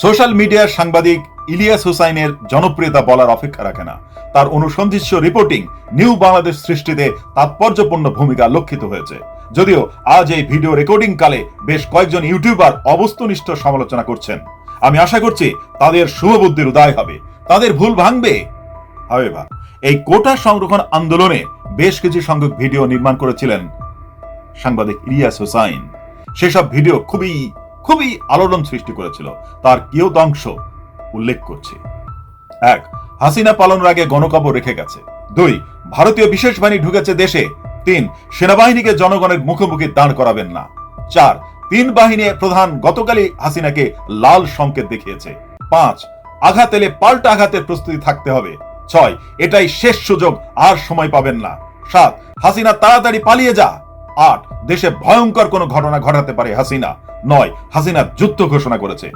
Social মিডিয়ার সাংবাদিক ইলিয়াস হুসাইনের জনপ্রিয়তা বলার অপেক্ষা রাখে না। তার অনুসন্ধিৎস রিপোর্টিং নিউ বাংলাদেশ সৃষ্টিতে তাৎপর্যপূর্ণ ভূমিকা লক্ষিত হয়েছে। যদিও আজ এই ভিডিও রেকর্ডিং কালে বেশ কয়েকজন ইউটিউবার অবস্তুনিষ্ঠ সমালোচনা করছেন। আমি আশা করছি তাদের শুভবুদ্ধির উদয় হবে। তাদের ভুল ভাঙবে। এই কোটা সংরক্ষণ আন্দোলনে বেশ কিছু সংখ্যক ভিডিও নির্মাণ করেছিলেন সাংবাদিক ইলিয়াস হোসাইন। সেসব ভিডিও খুবই খুবই আলোড়ন সৃষ্টি করেছিল, তার কিয়দংশ উল্লেখ করছি। এক, হাসিনা পালনের আগে গণকবর রেখে গেছে। দুই, ভারতীয় বিশেষ বাহিনী ঢুকেছে দেশে। তিন, সেনাবাহিনীকে জনগণের মুখোমুখি দাঁড় করাবেন না। চার, তিন বাহিনী প্রধান গতকালই হাসিনাকে লাল সংকেত দেখিয়েছে। পাঁচ, আঘাত এলে পাল্টা আঘাতের প্রস্তুতি থাকতে হবে। ছয়, এটাই শেষ সুযোগ, আর সময় পাবেন না। সাত, হাসিনা তাড়াতাড়ি পালিয়ে যা। আট দেশে ভয়ঙ্কর কোনো ঘটনা ঘটাতে পারে হাসিনা। নয় হাসিনা যুদ্ধ ঘোষণা করেছে।